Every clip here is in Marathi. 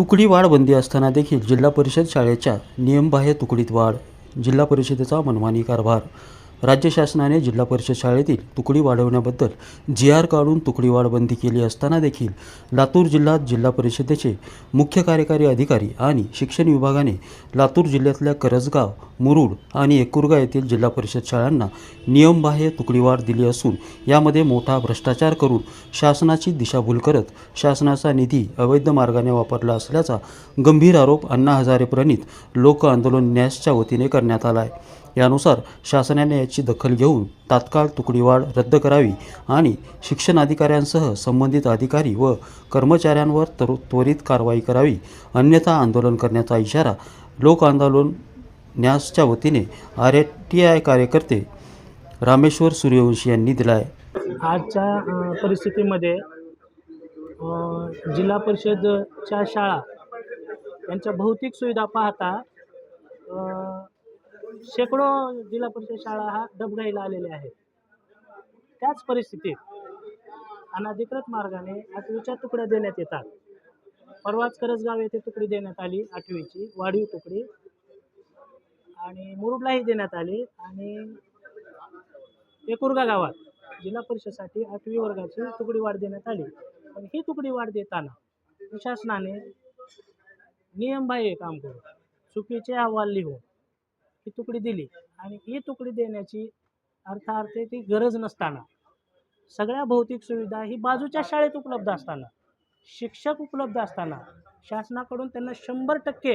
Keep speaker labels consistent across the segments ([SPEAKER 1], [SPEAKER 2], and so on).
[SPEAKER 1] तुकडी वाढ बंदी असताना देखील जिल्हा परिषद शाळेच्या नियमबाह्य तुकडीत वाढ जिल्हा परिषदेचा मनमानी कारभार राज्य शासनाने जिल्हा परिषद शाळेतील तुकडी वाढवण्याबद्दल जी आर काढून तुकडी वाढ बंदी केली असताना देखील लातूर जिल्ह्यात जिल्हा परिषदेचे मुख्य कार्यकारी अधिकारी आणि शिक्षण विभागाने लातूर जिल्ह्यातल्या करजगाव मुरुड आणि एकुरगा येथील जिल्हा परिषद शाळांना नियमबाह्य तुकडीवाढ दिली असून यामध्ये मोठा भ्रष्टाचार करून शासनाची दिशाभूल करत शासनाचा निधी अवैध मार्गाने वापरला असल्याचा गंभीर आरोप अण्णा हजारे प्रणित लोक आंदोलन न्यासच्या वतीने करण्यात आला आहे. यानुसार शासनाने याची दखल घेऊन तात्काळ तुकडीवाढ रद्द करावी आणि शिक्षण अधिकाऱ्यांसह संबंधित अधिकारी व कर्मचाऱ्यांवर तर त्वरित कारवाई करावी अन्यथा आंदोलन करण्याचा इशारा लोक आंदोलन न्यासच्या वतीने आर टी आय कार्यकर्ते रामेश्वर सूर्यवंशी यांनी दिला आहे
[SPEAKER 2] आजच्या परिस्थितीमध्ये जिल्हा परिषदच्या शाळा यांच्या भौतिक सुविधा पाहता शेकडो जिल्हा परिषद शाळा हा डबघाईला आलेल्या आहेत. त्याच परिस्थितीत अनाधिकृत मार्गाने आठवीच्या तुकड्या देण्यात येतात. परवाच करसगाव येथे तुकडी देण्यात आली आठवीची वाढीव तुकडी. आणि मुरुडलाही देण्यात आली आणि एकुर्गा गावात जिल्हा परिषदसाठी आठवी वर्गाची तुकडी वाढ देण्यात आली. पण ही तुकडी वाढ देताना शासनाने नियमबाह्य काम करून चुकीचे अहवाल लिहून ही तुकडी दिली. आणि ही तुकडी देण्याची अर्थार्थे ती गरज नसताना सगळ्या भौतिक सुविधा ही बाजूच्या शाळेत उपलब्ध असताना शिक्षक उपलब्ध असताना शासनाकडून त्यांना शंभर टक्के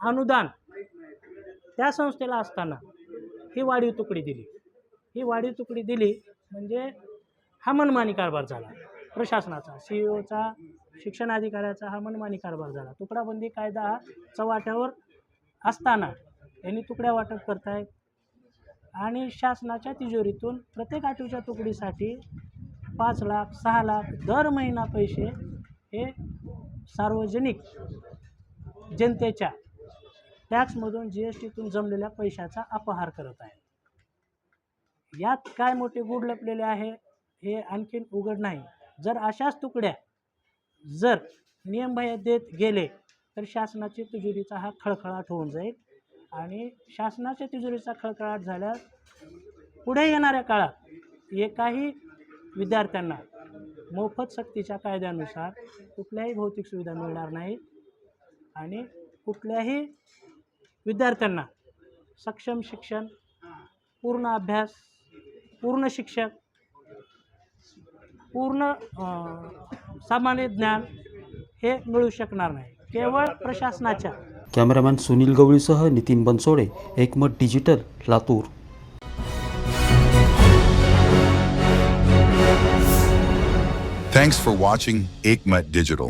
[SPEAKER 2] अनुदान त्या संस्थेला असताना ही वाढीव तुकडी दिली. ही वाढीव तुकडी दिली म्हणजे हा मनमानी कारभार झाला. प्रशासनाचा सी ओचा शिक्षण अधिकाऱ्याचा हा मनमानी कारभार झाला. तुकडाबंदी कायदा हा चव्हाट्यावर असताना यांनी तुकड्या वाटप करतायत. आणि शासनाच्या तिजोरीतून प्रत्येक आठवीच्या तुकडीसाठी पाच लाख सहा लाख दर महिना पैसे हे सार्वजनिक जनतेच्या टॅक्समधून जी एस टीतून जमलेल्या पैशाचा अपहार करत आहे यात काय मोठे गूढ लपलेले आहे हे आणखीन उघड नाही. जर अशाच तुकड्या जर नियमबाह्य देत गेले तर शासनाची तिजोरीचा हा खळखळाट होऊन जाईल. आणि शासनाच्या तिजोरीचा खळखळाट झाल्यास पुढे येणाऱ्या काळात एकाही विद्यार्थ्यांना मोफत सक्तीच्या कायद्यानुसार कुठल्याही भौतिक सुविधा मिळणार नाही आणि कुठल्याही विद्यार्थ्यांना सक्षम शिक्षण पूर्ण अभ्यास पूर्ण शिक्षक पूर्ण सामान्य ज्ञान हे मिळू शकणार नाही. केवळ प्रशासनाच्या
[SPEAKER 1] cameraman Sunil गवळीसह Nitin Bansode Ekmat digital Latur
[SPEAKER 3] Thanks for watching Aikmat Digital.